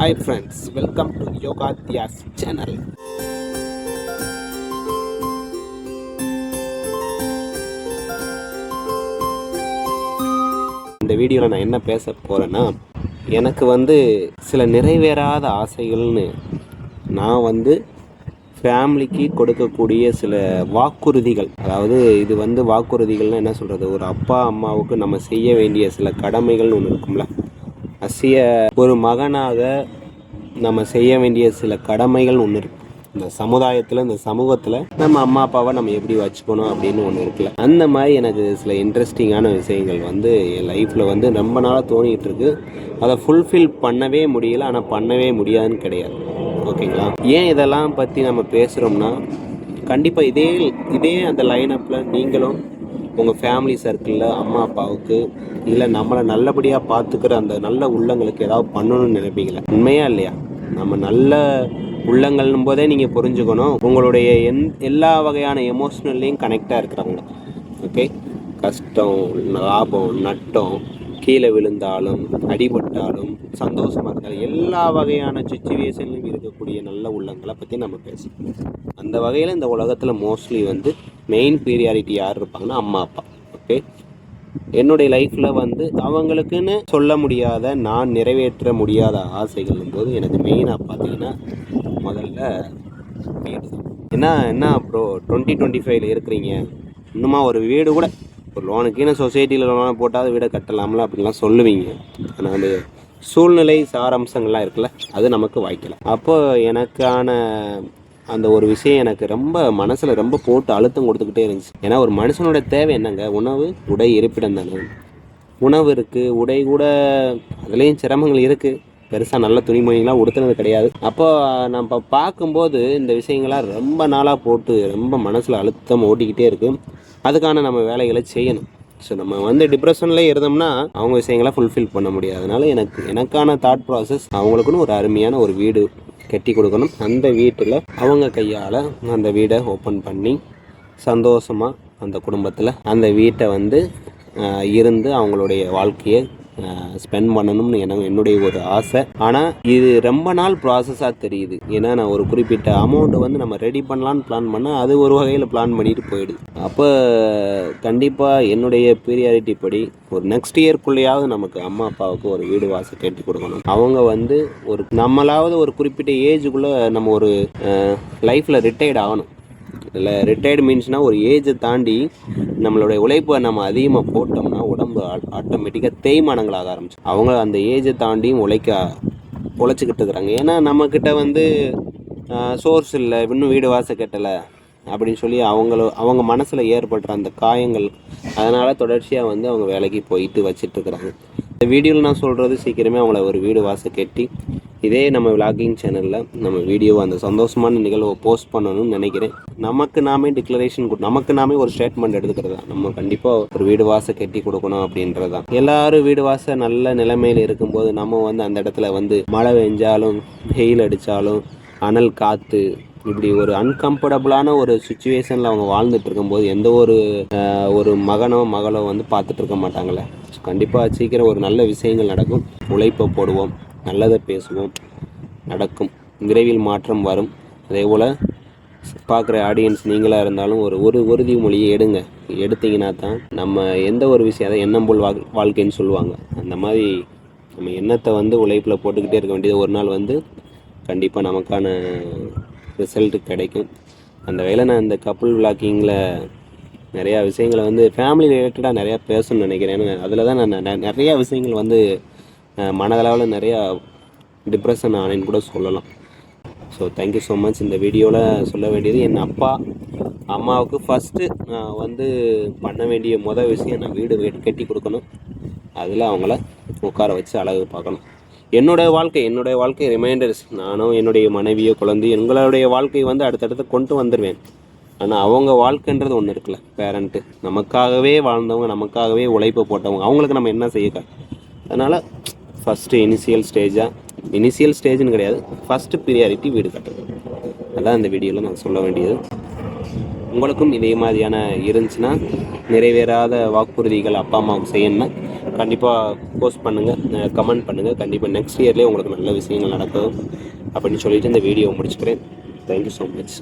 Hi friends welcome to Yoga Thiyas channel இந்த வீடியோவில் நான் என்ன பேச போகிறேன்னா எனக்கு வந்து சில நிறைவேறாத ஆசைகள்னு நான் வந்து ஃபேமிலிக்கு கொடுக்கக்கூடிய சில வாக்குறுதிகள். அதாவது இது வந்து வாக்குறுதிகள்னு என்ன சொல்கிறது ஒரு அப்பா அம்மாவுக்கு நம்ம செய்ய வேண்டிய சில கடமைகள்னு ஒன்று இருக்கும்ல. அசிய ஒரு மகனாக நம்ம செய்ய வேண்டிய சில கடமைகள் ஒன்று இருக்கு. இந்த சமுதாயத்தில் இந்த சமூகத்தில் நம்ம அம்மா அப்பாவை நம்ம எப்படி வச்சுக்கணும் அப்படின்னு ஒன்று இருக்குல்ல. அந்த மாதிரி எனக்கு சில இன்ட்ரெஸ்டிங்கான விஷயங்கள் வந்து என் லைஃப்பில் வந்து ரொம்ப நாளாக தோணிகிட்டு இருக்கு. அதை ஃபுல்ஃபில் பண்ணவே முடியல. ஆனால் பண்ணவே முடியாதுன்னு கிடையாது. ஓகேங்களா? ஏன் இதெல்லாம் பற்றி நம்ம பேசுகிறோம்னா கண்டிப்பாக இதே இதே அந்த லைனப்பில் நீங்களும் உங்கள் ஃபேமிலி சர்க்கிளில் அம்மா அப்பாவுக்கு இல்லை நம்மளை நல்லபடியாக பார்த்துக்கிற அந்த நல்ல உள்ளங்களுக்கு ஏதாவது பண்ணணும்னு நினைப்பீங்களா? உண்மையா இல்லையா? நம்ம நல்ல உள்ளங்கள்னும் போதே நீங்கள் புரிஞ்சுக்கணும். உங்களுடைய எந் எல்லா வகையான எமோஷ்னல்லையும் கனெக்டாக இருக்கிறவங்க. ஓகே கஷ்டம் லாபம் நட்டம் கீழே விழுந்தாலும் அடிபட்டாலும் சந்தோஷமாக இருந்தாலும் எல்லா வகையான சுச்சுவேஷன்லையும் இருக்கக்கூடிய நல்ல உள்ளங்களை பற்றி நம்ம பேசணும் அந்த வகையில் இந்த உலகத்தில் மோஸ்ட்லி வந்து மெயின் பீரியாரிட்டி யார் இருப்பாங்கன்னா அம்மா அப்பா. ஓகே என்னுடைய லைஃப்பில் வந்து அவங்களுக்குன்னு சொல்ல முடியாத நான் நிறைவேற்ற முடியாத ஆசைகள் போது எனக்கு மெயினாக பார்த்தீங்கன்னா முதல்ல வீடு தான் என்ன என்ன ப்ரோ டுவெண்ட்டி டுவெண்ட்டி ஃபைவ்ல இருக்கிறீங்க. இன்னுமா ஒரு வீடு கூட இப்போ லோனுக்குன்னு சொசைட்டியில் லோனை போட்டால் வீடை கட்டலாம்ல அப்படின்லாம் சொல்லுவீங்க. ஆனால் அது சூழ்நிலை சாரம்சங்கள்லாம் இருக்குல்ல அது நமக்கு வாய்க்கல. அப்போ எனக்கான அந்த ஒரு விஷயம் எனக்கு ரொம்ப மனசில் ரொம்ப போட்டு அழுத்தம் கொடுத்துக்கிட்டே இருந்துச்சு. ஏன்னா ஒரு மனுஷனோட தேவை என்னங்க? உணவு உடை இருப்பிடம் தானே. உணவு இருக்குது உடை கூட அதுலேயும் சிரமங்கள் இருக்குது பெருசாக நல்ல துணிமணிலாம் உடுத்துனது கிடையாது. அப்போ நம்ம பார்க்கும்போது இந்த விஷயங்கள்லாம் ரொம்ப நாளாக போட்டு ரொம்ப மனசில் அழுத்தம் ஓட்டிக்கிட்டே இருக்குது அதுக்கான நம்ம வேலைகளை செய்யணும். ஸோ நம்ம வந்து டிப்ரெஷன்லேயே இருந்தோம்னா அவங்க விஷயங்களை ஃபுல்ஃபில் பண்ண முடியாது. அதனால் எனக்கு எனக்கான தாட் ப்ராசஸ் அவங்களுக்குன்னு ஒரு அருமையான ஒரு வீடு கட்டி கொடுக்கணும். அந்த வீட்டில் அவங்க கையால் அந்த வீடை ஓப்பன் பண்ணி சந்தோஷமாக அந்த குடும்பத்தில் அந்த வீட்டை வந்து இருந்து அவங்களுடைய வாழ்க்கையை ஸ்பெண்ட் பண்ணணும்னு எனக்கு என்னுடைய ஒரு ஆசை. ஆனால் இது ரொம்ப நாள் ப்ராசஸாக தெரியுது. ஏன்னா நான் ஒரு குறிப்பிட்ட அமௌண்ட்டை வந்து நம்ம ரெடி பண்ணலான்னு பிளான் பண்ணால் அது ஒரு வகையில் பிளான் பண்ணிட்டு போயிடுது அப்போ கண்டிப்பாக என்னுடைய பீரியாரிட்டி படி ஒரு நெக்ஸ்ட் இயர்க்குள்ளேயாவது நமக்கு அம்மா அப்பாவுக்கு ஒரு வீடு வாசல் கட்டி கொடுக்கணும். அவங்க வந்து ஒரு நம்மளாவது ஒரு குறிப்பிட்ட ஏஜுக்குள்ளே நம்ம ஒரு லைஃப்பில் ரிட்டையர்ட் ஆகணும். இல்லை ரிட்டையர்டு மீன்ஸ்னால் ஒரு ஏஜை தாண்டி நம்மளுடைய உழைப்பை நம்ம அதிகமாக போட்டோம்னா உடம்பு ஆட்டோமேட்டிக்காக தேய்மானங்களாக ஆரம்பிச்சு அவங்க அந்த ஏஜை தாண்டியும் உழைக்க உழைச்சிக்கிட்டு இருக்கிறாங்க. ஏன்னா நம்மக்கிட்ட வந்து சோர்ஸ் இல்லை இன்னும் வீடு வாசல் கட்டலை அப்படின்னு சொல்லி அவங்கள அவங்க மனசில் ஏற்படுற அந்த காயங்கள் அதனால் தொடர்ச்சியாக வந்து அவங்க வேலைக்கு போயிட்டு வச்சிட்டு இருக்கிறாங்க. இந்த வீடியோவில் நான் சொல்கிறது சீக்கிரமே அவங்கள ஒரு வீடு வாசல் கட்டி இதே நம்ம விலாகிங் சேனலில் நம்ம வீடியோ அந்த சந்தோஷமான நிகழ்வை போஸ்ட் பண்ணணும்னு நினைக்கிறேன். நமக்கு நாமே டிக்ளரேஷன் நமக்கு நாமே ஒரு ஸ்டேட்மெண்ட் எடுத்துக்கிறது தான். நம்ம கண்டிப்பாக ஒரு வீடு வாசை கட்டி கொடுக்கணும் அப்படின்றது தான். எல்லாரும் வீடு வாசல் நல்ல நிலைமையில் இருக்கும்போது நம்ம வந்து அந்த இடத்துல வந்து மழை பெஞ்சாலும் வெயில் அடித்தாலும் அனல் காற்று இப்படி ஒரு அன்கம்ஃபர்டபுளான ஒரு சுச்சுவேஷனில் அவங்க வாழ்ந்துட்டு இருக்கும்போது எந்த ஒரு ஒரு மகனோ மகளோ வந்து பார்த்துட்டு இருக்க மாட்டாங்களே கண்டிப்பாக சீக்கிரம் ஒரு நல்ல விஷயங்கள் நடக்கும். உழைப்பை போடுவோம். நல்லதை பேசுவோம் நடக்கும். விரைவில் மாற்றம் வரும். அதே போல் பார்க்குற ஆடியன்ஸ் நீங்களாக இருந்தாலும் ஒரு ஒரு உறுதி மொழியை எடுங்க. எடுத்தீங்கன்னா தான் நம்ம எந்த ஒரு விஷயம் அதை எண்ணம் போல் வாழ் வாழ்க்கைன்னு சொல்லுவாங்க. அந்த மாதிரி நம்ம எண்ணத்தை வந்து உழைப்பில் போட்டுக்கிட்டே இருக்க வேண்டியது ஒரு நாள் வந்து கண்டிப்பாக நமக்கான ரிசல்ட் கிடைக்கும். அந்த வேலை நான் இந்த கப்புள் விளாக்கிங்கில் நிறையா விஷயங்களை வந்து ஃபேமிலி ரிலேட்டடாக நிறையா பேசணும்னு நினைக்கிறேன். ஏன்னா அதில் தான் நான் நிறையா விஷயங்கள் வந்து மனதளவில் நிறையா டிப்ரெஷன் ஆனேன்னு கூட சொல்லலாம். ஸோ தேங்க்யூ ஸோ மச் இந்த வீடியோவில் சொல்ல வேண்டியது என் அப்பா அம்மாவுக்கு ஃபஸ்ட்டு நான் வந்து பண்ண வேண்டிய மொதல் விஷயம் நான் வீடு வீடு கட்டி கொடுக்கணும். அதில் அவங்கள உட்கார வச்சு அழகு பார்க்கணும். என்னுடைய வாழ்க்கை என்னுடைய வாழ்க்கை ரிமைண்டர்ஸ் நானும் என்னுடைய மனைவியோ குழந்தை எங்களுடைய வாழ்க்கையை வந்து அடுத்தடுத்து கொண்டு வந்துடுவேன் ஆனால் அவங்க வாழ்க்கைன்றது ஒன்று இருக்குல்ல பேரண்ட்டு நமக்காகவே வாழ்ந்தவங்க நமக்காகவே உழைப்பை போட்டவங்க அவங்களுக்கு நம்ம என்ன செய்ய அதனால் ஃபஸ்ட்டு இனிஷியல் ஸ்டேஜாக இனிஷியல் ஸ்டேஜ்னு கிடையாது. ஃபஸ்ட்டு ப்ரியாரிட்டி வீடு கட்டுறது. அதான் இந்த வீடியோவில் நான் சொல்ல வேண்டியது. உங்களுக்கும் இதே மாதிரியான இருந்துச்சுன்னா நிறைவேறாத வாக்குறுதிகள் அப்பா அம்மாவுக்கு செய்யணும்னா கண்டிப்பாக போஸ்ட் பண்ணுங்கள் கமெண்ட் பண்ணுங்கள் கண்டிப்பாக நெக்ஸ்ட் இயர்லேயே உங்களுக்கு நல்ல விஷயங்கள் நடக்கும். அப்படின்னு சொல்லிட்டு இந்த வீடியோ முடிச்சுக்கிறேன். Thank you so much